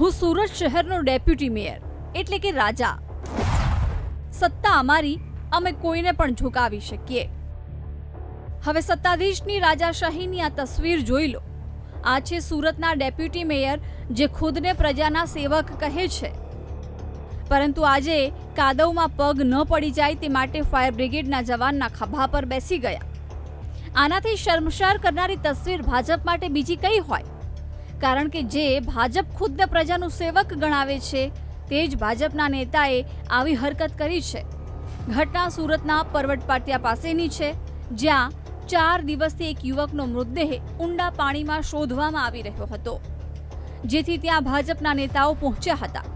હું સુરત શહેરનો deputy mayor, એટલે કે રાજા. સત્તા અમારી, અમે કોઈને પણ ઝુકાવી શકીએ. હવે સત્તાધીશની રાજાશાહીની આ તસવીર જોઈ લો. આ છે સુરતના ડેપ્યુટી મેયર, જે ખુદને પ્રજાના સેવક કહે છે. પરંતુ આજે કાદવમાં પગ ન પડી જાય તે માટે ફાયર બ્રિગેડના જવાનના ખભા પર બેસી ગયા. આનાથી શર્મશાર કરનારી તસવીર ભાજપ માટે બીજી કઈ હોય? કારણ કે જે ભાજપ ખુદને પ્રજાનું સેવક ગણાવે છે, તે જ ભાજપના નેતાએ આવી હરકત કરી છે. ઘટના સુરતના પરવટ પાટિયા પાસેની છે, જ્યાં ચાર દિવસથી એક યુવકનો મૃતદેહ ઊંડા પાણીમાં શોધવામાં આવી રહ્યો હતો. જેથી ત્યાં ભાજપના નેતાઓ પહોંચ્યા હતા.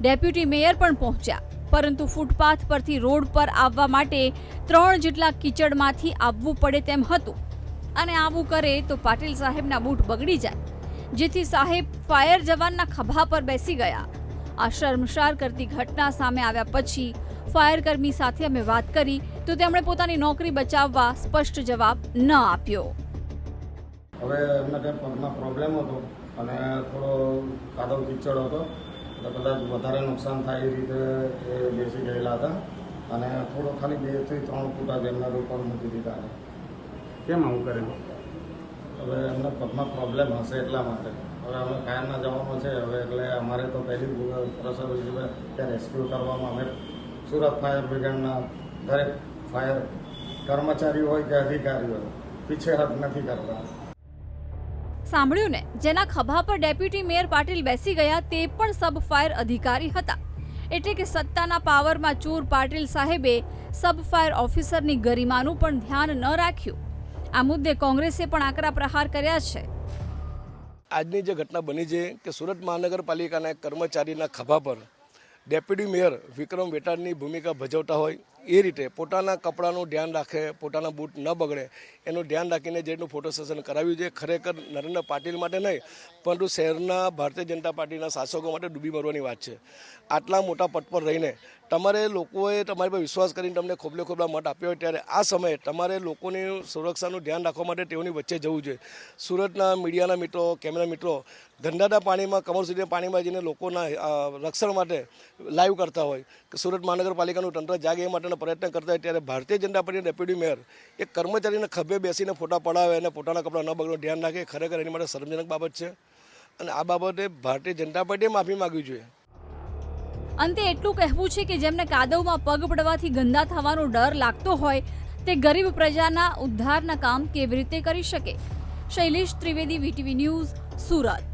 ડેપ્યુટી મેયર પણ પહોંચ્યા, પરંતુ ફૂટપાથ પરથી રોડ પર આવવા માટે ત્રણ જેટલા કીચડમાંથી આવવું પડે તેમ હતું. અને આવું કરે તો પાટીલ સાહેબના બૂટ બગડી જાય. જેથી સાહેબ ફાયર જવાનના ખભા પર બેસી ગયા. આ શર્મશાર કરતી ઘટના સામે આવ્યા પછી ફાયરકર્મી સાથે અમે વાત કરી તો તેમણે પોતાની નોકરી બચાવવા સ્પષ્ટ જવાબ ન આપ્યો. હવે એમને કંઈ પગમાં પ્રોબ્લેમ હતો અને થોડો કાદવ કિચડ હતો. એટલે કદાચ વધારે નુકસાન થાય એ રીતે એ બેસી ગયેલા હતા. અને થોડો ખાલી બેથી ત્રણ ફૂટા જેમના ઉપર મૂકી દીધા કેમ આવું કરેલું હવે એમને પગમાં પ્રોબ્લેમ હશે એટલા માટે. હવે અમે કાયમના જવાનું છે, હવે એટલે અમારે તો પહેલી પ્રસર ત્યાં રેસ્ક્યુ કરવામાં અમે સુરત ફાયર બ્રિગેડના દરેક ફાયર કર્મચારી હોય કે અધિકારી હોય પીછેહટ નથી કરતા. સાંભળ્યું ને? જેના ખભા પર ડેપ્યુટી મેયર પાટીલ બેસી ગયા, તે પણ સબ ફાયર અધિકારી હતા. એટલે કે સત્તાના પાવરમાં ચોર પાટીલ સાહેબે સબ ફાયર ઓફિસરની ગરિમાનું પણ ધ્યાન ન રાખ્યું. આ મુદ્દે કોંગ્રેસે પણ આકરા પ્રહાર કર્યા છે. આજની જે ઘટના બની છે કે સુરત મહાનગરપાલિકાના કર્મચારીના ખભા પર ડેપ્યુટી મેયર વિક્રમ વેટાડની ભૂમિકા ભજવતા હોય એ રીતે પોતાના કપડાનું ધ્યાન રાખે, પોતાના બૂટ ન બગડે, એનું ધ્યાન રાખીને જેટલું ફોટો સેશન કરાવ્યું છે, ખરેખર નરેન્દ્ર પાટીલ માટે નહીં, પરંતુ શહેરના ભારતીય જનતા પાર્ટીના શાસકો માટે ડૂબી મરવાની વાત છે. આટલા મોટા પટ પર રહીને તમારે લોકોએ તમારી પર વિશ્વાસ કરીને તમને ખોબલે ખોબલા મત આપ્યો હોય ત્યારે આ સમયે તમારે લોકોની સુરક્ષાનું ધ્યાન રાખવા માટે તેઓની વચ્ચે જવું જોઈએ. સુરતના મીડિયાના મિત્રો, કેમેરા મિત્રો ગંદાના પાણીમાં કમર સુધીના પાણીમાં જઈને લોકોના રક્ષણ માટે લાઈવ કરતા હોય. કે સુરત મહાનગરપાલિકાનું તંત્ર જાગે એ માટેના પ્રયત્ન કરતા ત્યારે ભારતીય જનતા પાર્ટીના ડેપ્યુટી મેયર એક કર્મચારીને ખભે બેસીને ફોટા પડાવે અને પોતાના કપડાં ન બગડો ધ્યાન રાખે ખરેખર એની માટે શરમજનક બાબત છે. અને આ બાબતે ભારતીય જનતા પાર્ટીએ માફી માગવી જોઈએ. અંતે એટલું કહેવું છે કે જેમને કાદવમાં પગ પડવાથી ગંદા થવાનો ડર લાગતો હોય, તે ગરીબ પ્રજાના ઉદ્ધારના કામ કેવી રીતે કરી શકે? Shailesh Trivedi, VTV news, Surat.